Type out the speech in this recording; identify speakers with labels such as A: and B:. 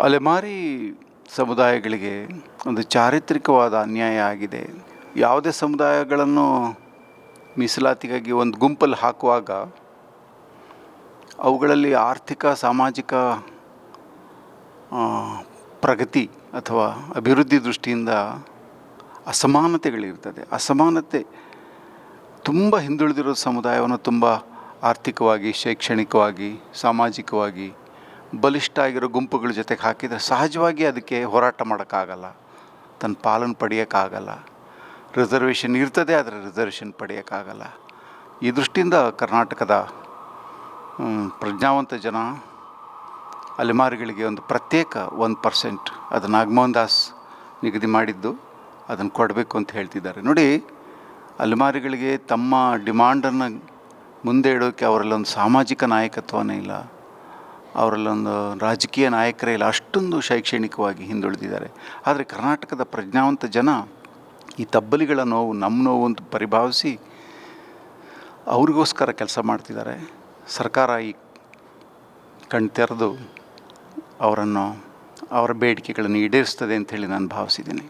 A: ಅಲೆಮಾರಿ ಸಮುದಾಯಗಳಿಗೆ ಒಂದು ಚಾರಿತ್ರಿಕವಾದ ಅನ್ಯಾಯ ಆಗಿದೆ. ಯಾವುದೇ ಸಮುದಾಯಗಳನ್ನು ಮೀಸಲಾತಿಗಾಗಿ ಒಂದು ಗುಂಪಲ್ಲಿ ಹಾಕುವಾಗ ಅವುಗಳಲ್ಲಿ ಆರ್ಥಿಕ, ಸಾಮಾಜಿಕ ಪ್ರಗತಿ ಅಥವಾ ಅಭಿವೃದ್ಧಿ ದೃಷ್ಟಿಯಿಂದ ಅಸಮಾನತೆಗಳಿರ್ತದೆ. ಅಸಮಾನತೆ ತುಂಬ ಹಿಂದುಳಿದಿರೋ ಸಮುದಾಯವನ್ನು ತುಂಬ ಆರ್ಥಿಕವಾಗಿ, ಶೈಕ್ಷಣಿಕವಾಗಿ, ಸಾಮಾಜಿಕವಾಗಿ ಬಲಿಷ್ಠ ಆಗಿರೋ ಗುಂಪುಗಳ ಜೊತೆಗೆ ಹಾಕಿದರೆ ಸಹಜವಾಗಿ ಅದಕ್ಕೆ ಹೋರಾಟ ಮಾಡೋಕ್ಕಾಗಲ್ಲ. ತನ್ನ ಪಾಲನ್ನು ಪಡೆಯೋಕ್ಕಾಗಲ್ಲ. ರಿಸರ್ವೇಷನ್ ಇರ್ತದೆ ಆದರೆ ರಿಸರ್ವೇಷನ್ ಪಡೆಯೋಕ್ಕಾಗಲ್ಲ. ಈ ದೃಷ್ಟಿಯಿಂದ ಕರ್ನಾಟಕದ ಪ್ರಜ್ಞಾವಂತ ಜನ, ಅಲೆಮಾರಿಗಳಿಗೆ ಒಂದು ಪ್ರತ್ಯೇಕ ಒಂದು ಪರ್ಸೆಂಟ್ ಅದು ನಾಗಮೋಹನ್ ದಾಸ್ ನಿಗದಿ ಮಾಡಿದ್ದು, ಅದನ್ನು ಕೊಡಬೇಕು ಅಂತ ಹೇಳ್ತಿದ್ದಾರೆ. ನೋಡಿ, ಅಲೆಮಾರಿಗಳಿಗೆ ತಮ್ಮ ಡಿಮಾಂಡನ್ನು ಮುಂದೆ ಇಡೋಕ್ಕೆ ಅವರಲ್ಲೊಂದು ಸಾಮಾಜಿಕ ನಾಯಕತ್ವನೇ ಇಲ್ಲ. ಅವರಲ್ಲೊಂದು ರಾಜಕೀಯ ನಾಯಕರೇ ಇಲ್ಲ, ಅಷ್ಟೊಂದು ಶೈಕ್ಷಣಿಕವಾಗಿ ಹಿಂದುಳಿದಿದ್ದಾರೆ. ಆದರೆ ಕರ್ನಾಟಕದ ಪ್ರಜ್ಞಾವಂತ ಜನ ಈ ತಬ್ಬಲಿಗಳ ನೋವು ನಮ್ಮ ನೋವು ಅಂತ ಪರಿಭಾವಿಸಿ ಅವ್ರಿಗೋಸ್ಕರ ಕೆಲಸ ಮಾಡ್ತಿದ್ದಾರೆ. ಸರ್ಕಾರ ಈ ಕಣ್ ತೆರೆದು ಅವರನ್ನು ಅವರ ಬೇಡಿಕೆಗಳನ್ನು ಈಡೇರಿಸ್ತದೆ ಅಂತೇಳಿ ನಾನು ಭಾವಿಸಿದ್ದೀನಿ.